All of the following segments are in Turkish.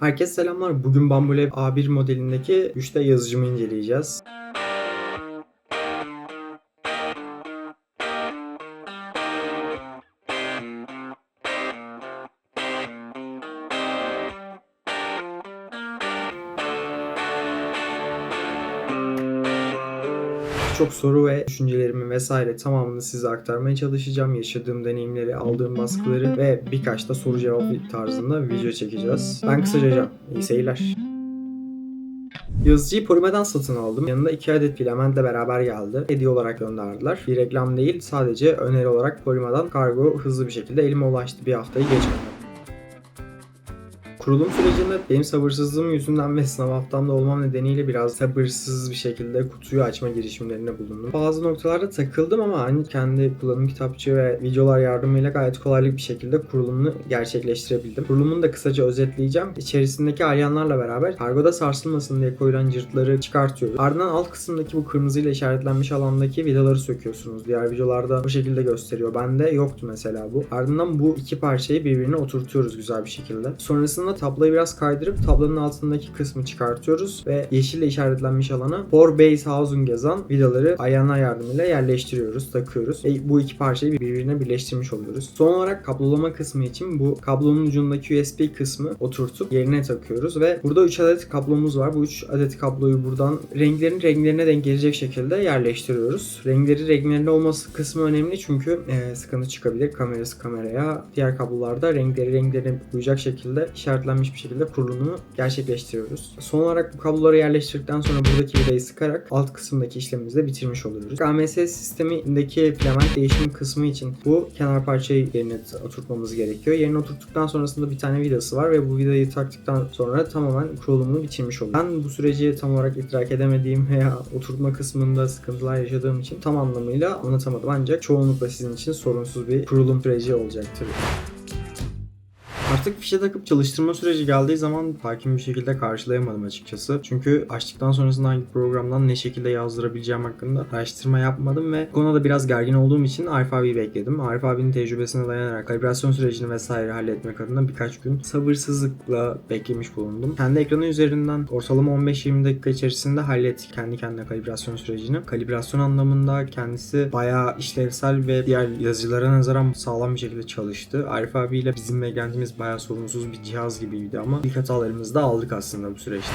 Herkese selamlar. Bugün Bambolab A1 modelindeki 3D yazıcımı inceleyeceğiz. Çok soru ve düşüncelerimi vesaire tamamını size aktarmaya çalışacağım. Yaşadığım deneyimleri, aldığım baskıları ve birkaç da soru cevap tarzında video çekeceğiz. Ben kısaca. İyi seyirler. Yazıcıyı Polime'den satın aldım. Yanında 2 adet filamentle beraber geldi. Hediye olarak gönderdiler. Bir reklam değil sadece öneri olarak Polime'den kargo hızlı bir şekilde elime ulaştı. Bir haftayı geçmedi. Kurulum sürecinde benim sabırsızlığım yüzünden ve sınav haftamda olmam nedeniyle biraz sabırsız bir şekilde kutuyu açma girişimlerinde bulundum. Bazı noktalarda takıldım ama hani kendi kullanım kitapçığı ve videolar yardımıyla gayet kolaylık bir şekilde kurulumunu gerçekleştirebildim. Kurulumunu da kısaca özetleyeceğim. İçerisindeki alyanlarla beraber kargoda sarsılmasın diye koyulan cırtları çıkartıyoruz. Ardından alt kısımdaki bu kırmızıyla işaretlenmiş alandaki vidaları söküyorsunuz. Diğer videolarda bu şekilde gösteriyor. Bende yoktu mesela bu. Ardından bu iki parçayı birbirine oturtuyoruz güzel bir şekilde. Sonrasında tabloyu biraz kaydırıp tablonun altındaki kısmı çıkartıyoruz ve yeşille işaretlenmiş alana for base housing yazan vidaları ayağına yardımıyla yerleştiriyoruz, takıyoruz. Ve bu iki parçayı birbirine birleştirmiş oluyoruz. Son olarak kablolama kısmı için bu kablonun ucundaki USB kısmı oturtup yerine takıyoruz ve burada 3 adet kablomuz var. Bu 3 adet kabloyu buradan renklerin renklerine denk gelecek şekilde yerleştiriyoruz. Renkleri renklerinde olması kısmı önemli çünkü e, sıkıntı çıkabilir kamerası kameraya. Diğer kablolarda renkleri renklerine uyacak şekilde işaretlenmiş bir şekilde kurulumunu gerçekleştiriyoruz. Son olarak bu kabloları yerleştirdikten sonra buradaki vidayı sıkarak alt kısımdaki işlemimizi de bitirmiş oluyoruz. KMS sistemindeki filament değişim kısmı için bu kenar parçayı yerine oturtmamız gerekiyor. Yerine oturttuktan sonrasında bir tane vidası var ve bu vidayı taktıktan sonra tamamen kurulumunu bitirmiş oluyor. Ben bu süreci tam olarak idrak edemediğim veya oturtma kısmında sıkıntılar yaşadığım için tam anlamıyla anlatamadım. Ancak çoğunlukla sizin için sorunsuz bir kurulum süreci olacaktır. Artık fişe takıp çalıştırma süreci geldiği zaman hakim bir şekilde karşılayamadım açıkçası. Çünkü açtıktan sonrasında hangi programdan ne şekilde yazdırabileceğim hakkında araştırma yapmadım ve konuda biraz gergin olduğum için Arif abiyi bekledim. Arif abinin tecrübesine dayanarak kalibrasyon sürecini vesaire halletmek adına birkaç gün sabırsızlıkla beklemiş bulundum. Kendi ekranı üzerinden ortalama 15-20 dakika içerisinde hallettik kendi kendine kalibrasyon sürecini. Kalibrasyon anlamında kendisi bayağı işlevsel ve diğer yazıcılara nazaran sağlam bir şekilde çalıştı. Arif abiyle bizim beklentimiz bayağı sorunsuz bir cihaz gibiydi ama ilk hatalarımızı da aldık aslında bu süreçte.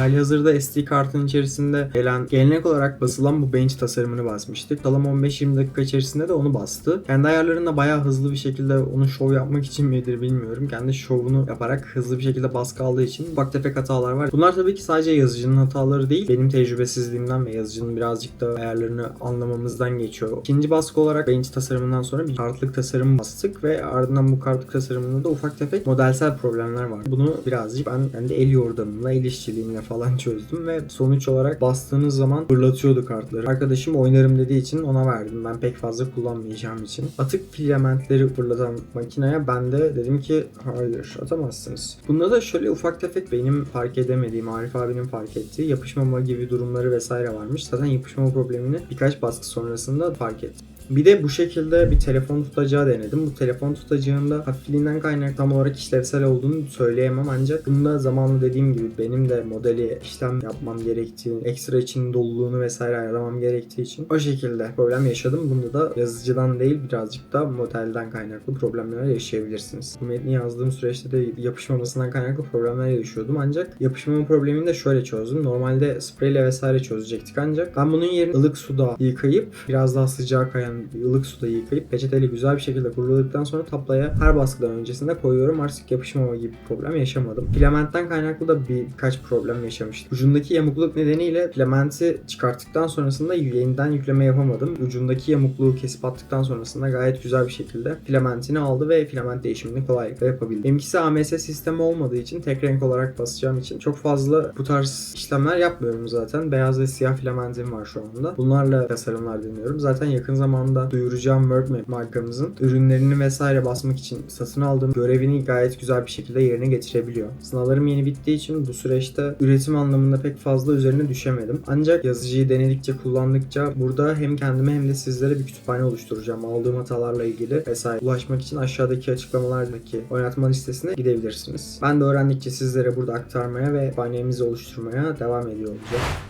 Hali hazırda SD kartın içerisinde gelen gelenek olarak basılan bu bench tasarımını basmıştık. Talam 15-20 dakika içerisinde de onu bastı. Kendi ayarlarında bayağı hızlı bir şekilde onu şov yapmak için midir bilmiyorum. Kendi şovunu yaparak hızlı bir şekilde baskı aldığı için ufak tefek hatalar var. Bunlar tabii ki sadece yazıcının hataları değil. Benim tecrübesizliğimden ve yazıcının birazcık da ayarlarını anlamamızdan geçiyor. İkinci baskı olarak bench tasarımından sonra bir kartlık tasarım bastık ve ardından bu kartlık tasarımında da ufak tefek modelsel problemler var. Bunu birazcık ben kendi el yordamımla, el işçiliğimle falan çözdüm ve sonuç olarak bastığınız zaman fırlatıyordu kartları. Arkadaşım oynarım dediği için ona verdim. Ben pek fazla kullanmayacağım için. Atık filamentleri fırlatan makineye ben de dedim ki hayır atamazsınız. Bunda da şöyle ufak tefek benim fark edemediğim, Arif abinin fark ettiği yapışmama gibi durumları vesaire varmış. Zaten yapışmama problemini birkaç baskı sonrasında fark ettim. Bir de bu şekilde bir telefon tutacağı denedim. Bu telefon tutacağında hafifliğinden kaynaklı tam olarak işlevsel olduğunu söyleyemem ancak bunda zamanlı dediğim gibi benim de modeli işlem yapmam gerektiği, ekstra için doluluğunu vesaire ayarlamam gerektiği için o şekilde problem yaşadım. Bunda da yazıcıdan değil birazcık da modelden kaynaklı problemler yaşayabilirsiniz. Bu metni yazdığım süreçte de yapışmamasından kaynaklı problemler yaşıyordum ancak yapışmama problemini de şöyle çözdüm. Normalde spreyle vesaire çözecektik ancak ben bunun yerine ılık suda yıkayıp biraz daha sıcağa kayan ılık suda yıkayıp peçeteyle güzel bir şekilde kuruladıktan sonra tablaya her baskıdan öncesinde koyuyorum. Artık yapışmama gibi bir problem yaşamadım. Filamentten kaynaklı da birkaç problem yaşamıştım. Ucundaki yamukluk nedeniyle filamenti çıkarttıktan sonrasında yeniden yükleme yapamadım. Ucundaki yamukluğu kesip attıktan sonrasında gayet güzel bir şekilde filamentini aldı ve filament değişimini kolaylıkla yapabildim. Benimkisi AMS sistemi olmadığı için tek renk olarak basacağım için çok fazla bu tarz işlemler yapmıyorum zaten. Beyaz ve siyah filamentim var şu anda. Bunlarla tasarımlar deniyorum. Zaten yakın zamanda zamanda duyuracağım WordMap markamızın ürünlerini vesaire basmak için satın aldığım görevini gayet güzel bir şekilde yerine getirebiliyor. Sınavlarım yeni bittiği için bu süreçte üretim anlamında pek fazla üzerine düşemedim. Ancak yazıcıyı denedikçe kullandıkça burada hem kendime hem de sizlere bir kütüphane oluşturacağım. Aldığım hatalarla ilgili vesaire ulaşmak için aşağıdaki açıklamalardaki oynatma listesine gidebilirsiniz. Ben de öğrendikçe sizlere burada aktarmaya ve kütüphanemizi oluşturmaya devam ediyor olacağım.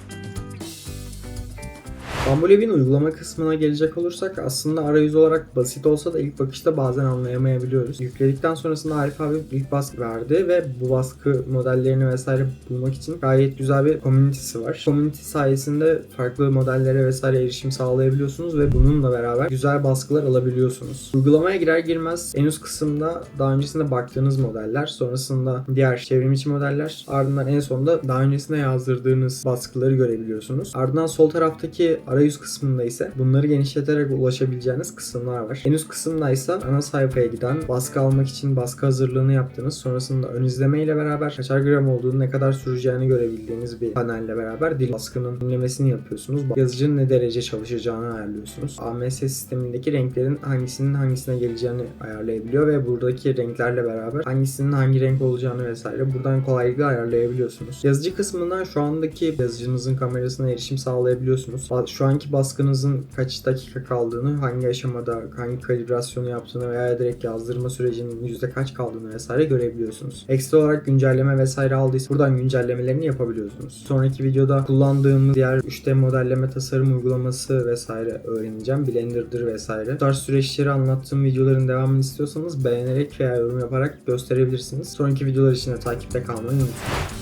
Bambulev'in uygulama kısmına gelecek olursak aslında arayüz olarak basit olsa da ilk bakışta bazen anlayamayabiliyoruz. Yükledikten sonrasında Arif abi ilk baskı verdi ve bu baskı modellerini vesaire bulmak için gayet güzel bir community'si var. Community sayesinde farklı modellere vesaire erişim sağlayabiliyorsunuz ve bununla beraber güzel baskılar alabiliyorsunuz. Uygulamaya girer girmez en üst kısımda daha öncesinde baktığınız modeller, sonrasında diğer çevrimiçi modeller, ardından en sonunda daha öncesinde yazdırdığınız baskıları görebiliyorsunuz. Ardından sol taraftaki arayüz kısmında ise bunları genişleterek ulaşabileceğiniz kısımlar var. En üst kısımda ise ana sayfaya giden baskı almak için baskı hazırlığını yaptığınız sonrasında ön izleme ile beraber kaçar gram olduğunu ne kadar süreceğini görebildiğiniz bir panelle beraber dil baskının dinlemesini yapıyorsunuz. Yazıcının ne derece çalışacağını ayarlıyorsunuz. AMS sistemindeki renklerin hangisinin hangisine geleceğini ayarlayabiliyor ve buradaki renklerle beraber hangisinin hangi renk olacağını vesaire buradan kolaylıkla ayarlayabiliyorsunuz. Yazıcı kısmından şu andaki yazıcınızın kamerasına erişim sağlayabiliyorsunuz. Şu anki baskınızın kaç dakika kaldığını, hangi aşamada, hangi kalibrasyonu yaptığını veya direkt yazdırma sürecinin yüzde kaç kaldığını vesaire görebiliyorsunuz. Ekstra olarak güncelleme vesaire aldıysa buradan güncellemelerini yapabiliyorsunuz. Sonraki videoda kullandığımız diğer 3D modelleme tasarım uygulaması vesaire öğreneceğim. Blender'dır vesaire. Bu tarz süreçleri anlattığım videoların devamını istiyorsanız beğenerek veya yorum yaparak gösterebilirsiniz. Sonraki videolar için de takipte kalmayı unutmayın.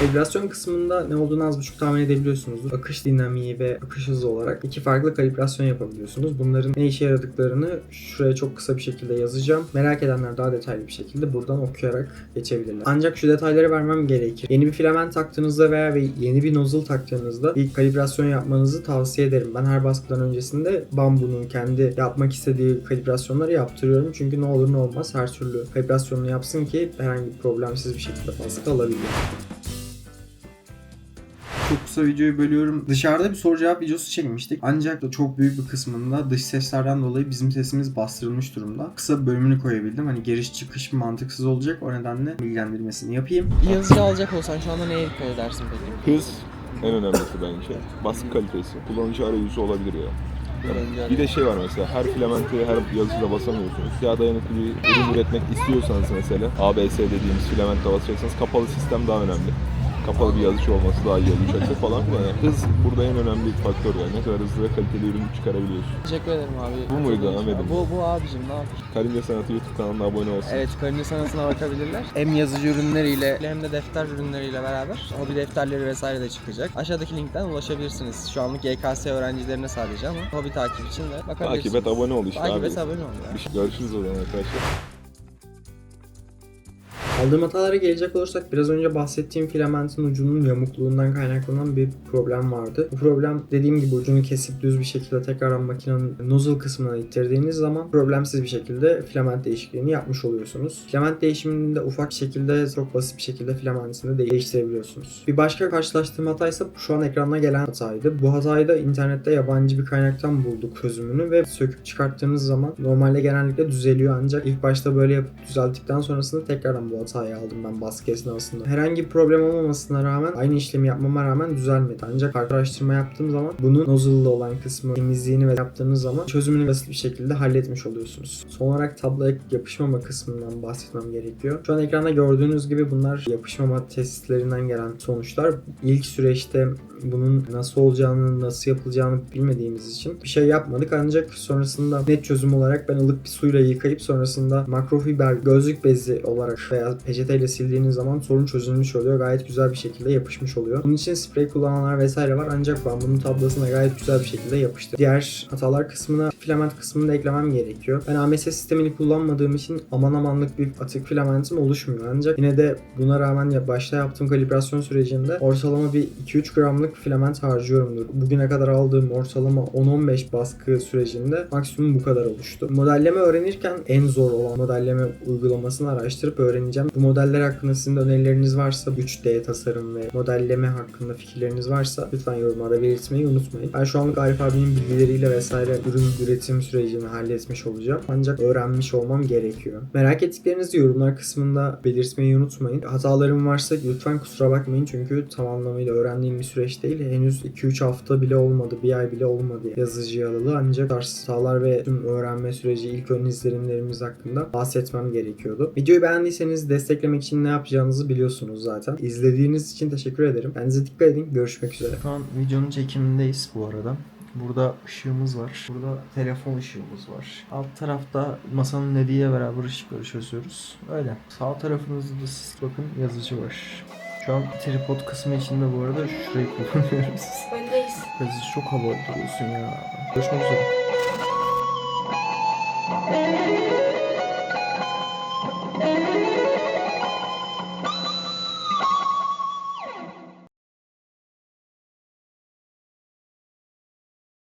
Kalibrasyon kısmında ne olduğunu az buçuk tahmin edebiliyorsunuz. Akış dinamiği ve akış hızı olarak iki farklı kalibrasyon yapabiliyorsunuz. Bunların ne işe yaradıklarını şuraya çok kısa bir şekilde yazacağım. Merak edenler daha detaylı bir şekilde buradan okuyarak geçebilirler. Ancak şu detayları vermem gerekir. Yeni bir filament taktığınızda veya ve yeni bir nozzle taktığınızda bir kalibrasyon yapmanızı tavsiye ederim. Ben her baskıdan öncesinde Bambu'nun kendi yapmak istediği kalibrasyonları yaptırıyorum. Çünkü ne olur ne olmaz her türlü kalibrasyonunu yapsın ki herhangi bir problemsiz bir şekilde baskı alabiliyor. Çok kısa videoyu bölüyorum. Dışarıda bir soru cevap videosu çekmiştik. Ancak da çok büyük bir kısmında dış seslerden dolayı bizim sesimiz bastırılmış durumda. Kısa bir bölümünü koyabildim. Hani giriş çıkış mantıksız olacak. O nedenle bilgilendirmesini yapayım. Bir yazıcı alacak olsan şu anda neye dikkat edersin peki? Hız en önemlisi bence. Baskı kalitesi. Kullanıcı arayüzü olabilir ya. Kullanıcı Bir de şey var mesela her filamenti her yazıcıda basamıyorsunuz. Daha dayanıklı bir ürün üretmek istiyorsanız mesela ABS dediğimiz filamentle basacaksınız. Kapalı sistem daha önemli. Kapalı bir yazıcı olması daha iyi olacaktır falan filan. Yani hız burada en önemli faktör yani. Ne kadar hızlı ve kaliteli ürün çıkarabiliyorsun. Teşekkür ederim abi. Bu muydu Ahmet'im? Bu, bu abicim ne yapayım? Karince Sanatı YouTube kanalına abone olsun. Evet Karınca Sanatı'na bakabilirler. Hem yazıcı ürünleriyle hem de defter ürünleriyle beraber hobi defterleri vesaire de çıkacak. Aşağıdaki linkten ulaşabilirsiniz. Şu anlık YKS öğrencilerine sadece ama hobi takip için de bakabilirsiniz. Takip et abone ol işte Takip abi. et abone ol ya. Bir şey- Görüşürüz o zaman arkadaşlar. Aldığım hatalara gelecek olursak biraz önce bahsettiğim filamentin ucunun yamukluğundan kaynaklanan bir problem vardı. Bu problem dediğim gibi ucunu kesip düz bir şekilde tekrardan makinenin nozzle kısmına ittirdiğiniz zaman problemsiz bir şekilde filament değişikliğini yapmış oluyorsunuz. Filament değişiminde ufak şekilde çok basit bir şekilde filamentini de değiştirebiliyorsunuz. Bir başka karşılaştığım hata ise şu an ekranda gelen hataydı. Bu hatayı da internette yabancı bir kaynaktan bulduk çözümünü ve söküp çıkarttığınız zaman normalde genellikle düzeliyor ancak ilk başta böyle yapıp düzelttikten sonrasında tekrardan bu hatayı aldım ben baskı esnasında. Herhangi bir problem olmamasına rağmen aynı işlemi yapmama rağmen düzelmedi. Ancak araştırma yaptığım zaman bunun nozzle'lı olan kısmı temizliğini ve yaptığınız zaman çözümünü basit bir şekilde halletmiş oluyorsunuz. Son olarak tabloya yapışmama kısmından bahsetmem gerekiyor. Şu an ekranda gördüğünüz gibi bunlar yapışmama testlerinden gelen sonuçlar. İlk süreçte bunun nasıl olacağını, nasıl yapılacağını bilmediğimiz için bir şey yapmadık. Ancak sonrasında net çözüm olarak ben ılık bir suyla yıkayıp sonrasında makrofiber gözlük bezi olarak veya peçeteyle sildiğiniz zaman sorun çözülmüş oluyor. Gayet güzel bir şekilde yapışmış oluyor. Bunun için sprey kullananlar vesaire var ancak ben bunun tablasına gayet güzel bir şekilde yapıştı. Diğer hatalar kısmına filament kısmını da eklemem gerekiyor. Ben AMS sistemini kullanmadığım için aman amanlık bir atık filamentim oluşmuyor. Ancak yine de buna rağmen ya başta yaptığım kalibrasyon sürecinde ortalama bir 2-3 gramlık filament harcıyorumdur. Bugüne kadar aldığım ortalama 10-15 baskı sürecinde maksimum bu kadar oluştu. Modelleme öğrenirken en zor olan modelleme uygulamasını araştırıp öğreneceğim. Bahsedeceğim. Bu modeller hakkında sizin de önerileriniz varsa 3D tasarım ve modelleme hakkında fikirleriniz varsa lütfen yorumlarda belirtmeyi unutmayın. Ben şu anlık Arif abinin bilgileriyle vesaire ürün üretim sürecini halletmiş olacağım. Ancak öğrenmiş olmam gerekiyor. Merak ettiklerinizi yorumlar kısmında belirtmeyi unutmayın. Hatalarım varsa lütfen kusura bakmayın çünkü tam anlamıyla öğrendiğim bir süreç değil. Henüz 2-3 hafta bile olmadı, bir ay bile olmadı yazıcı alalı. Ancak hatalar ve tüm öğrenme süreci, ilk ön izlenimlerimiz hakkında bahsetmem gerekiyordu. Videoyu beğendiyseniz desteklemek için ne yapacağınızı biliyorsunuz zaten. İzlediğiniz için teşekkür ederim. Kendinize dikkat edin. Görüşmek üzere. Şu an videonun çekimindeyiz bu arada. Burada ışığımız var. Burada telefon ışığımız var. Alt tarafta masanın lediyle beraber ışıkları çözüyoruz. Öyle. Sağ tarafınızda da siz bakın yazıcı var. Şu an tripod kısmı içinde bu arada şurayı kullanıyoruz. Öndeyiz. Yazıcı çok havalı duruyorsun ya. Görüşmek üzere.